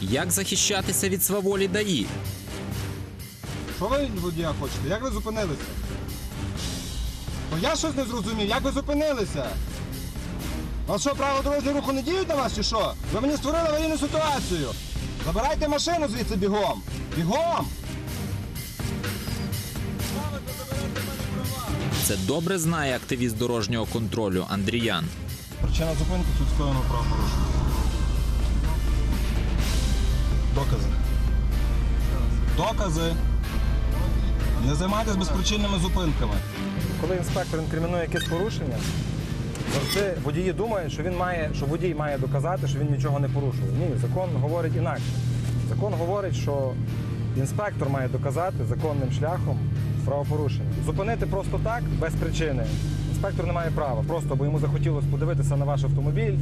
Як захищатися від сваволі ДАІ? Що ви водія хочете? Як ви зупинилися? Ну я щось не зрозумів, як ви зупинилися? Вас що, правила дорожнього руху не діють на вас чи що? Ви мені створили аварійну ситуацію. Забирайте машину звідси бігом. Бігом! Це добре знає активіст дорожнього контролю Андріян. Причина зупинки тут скоєно правопорушення. Докази. Докази. Не займайтесь безпричинними зупинками. Коли інспектор інкримінує якесь порушення, завжди водії думають, що він має, що водій має доказати, що він нічого не порушував. Ні, закон говорить інакше. Закон говорить, що інспектор має доказати законним шляхом правопорушення. Зупинити просто так, без причини. Інспектор не має права, просто бо йому захотілося подивитися на ваш автомобіль,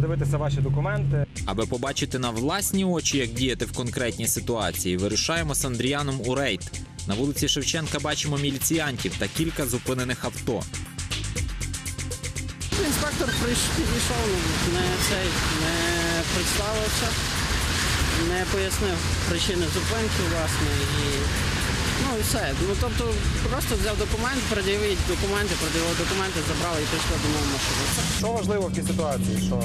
подивитися ваші документи. Аби побачити на власні очі, як діяти в конкретній ситуації, вирушаємо з Андріяном у рейд. На вулиці Шевченка бачимо міліціянтів та кілька зупинених авто. Інспектор прийш- підійшов, не цей не представився, не пояснив причини зупинки, власне, і ну і все. Ну тобто просто взяв документ, пред'явив документи, пред'явив документи, забрали і пішли до мого машину. Це Що важливо в цій ситуації, що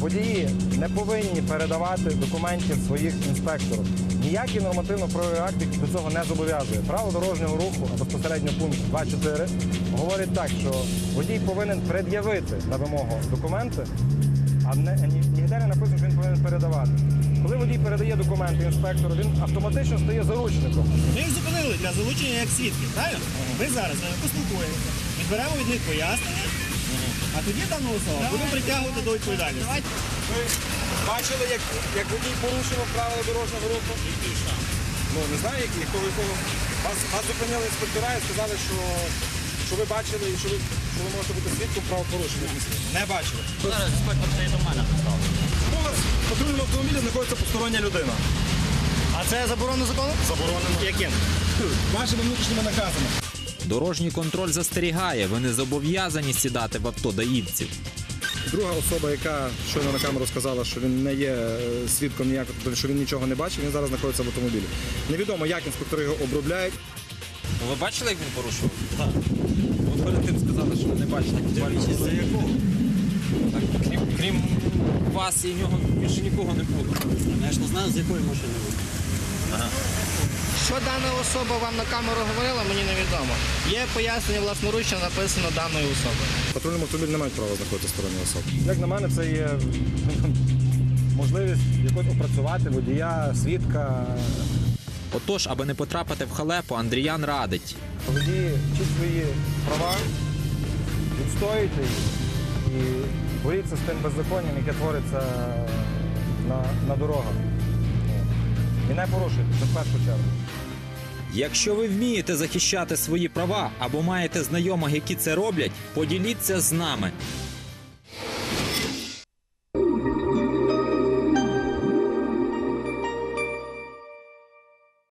водії не повинні передавати документів своїх інспекторів. Ніякий нормативно-правовий акт до цього не зобов'язує. Право дорожнього руху, а безпосередньо пункт 2.4, говорить так, що водій повинен пред'явити на вимогу документи, а не, ні- ніде не написано, що він повинен передавати. Коли водій передає документи інспектору, він автоматично стає заручником. Ми їх зупинили для залучення як свідків, правильно? Ми зараз з ними поспілкуємося, відберемо від них пояснення, а тоді дану особу будемо притягувати до відповідальності. Ви бачили, як, як водій порушував правила дорожнього руху? Ну, не знаю, які, хто ви кого. Вас, вас зупинили інспектора і сказали, що, що ви бачили і що ви, що ви можете бути свідком правопорушення. Не бачили. Зараз інспектор це до мене поставив. Вас в патрульному автомобілі знаходиться постороння людина? А це заборонено законом? Заборонено. Яким? Вашими внутрішніми наказами. Дорожній контроль застерігає, ви не зобов'язані сідати в авто даївців. Друга особа, яка щойно на камеру сказала, що він не є е, свідком ніякого, тобто, що він нічого не бачив, він зараз знаходиться в автомобілі. Невідомо, як інспектори його обробляють. Ви бачили, як він порушував? Так. От перед тим сказали, що ви не бачите. За якого? Крім, крім вас і нього більше нікого не було. Я ж не знаю, з якої машини ви. Що дана особа вам на камеру говорила, мені невідомо. Є пояснення власноручно написано даної особи. В патрульному автомобілі не мають права знаходити сторонні особи. Як на мене, це є можливість якось опрацювати водія, свідка. Отож, аби не потрапити в халепу, Андріян радить. Водії вчіть свої права, відстоюйте їх і боріться з тим беззаконням, яке твориться на, на дорогах. І не порушуйте, це в першу чергу. Якщо ви вмієте захищати свої права або маєте знайомих, які це роблять, поділіться з нами.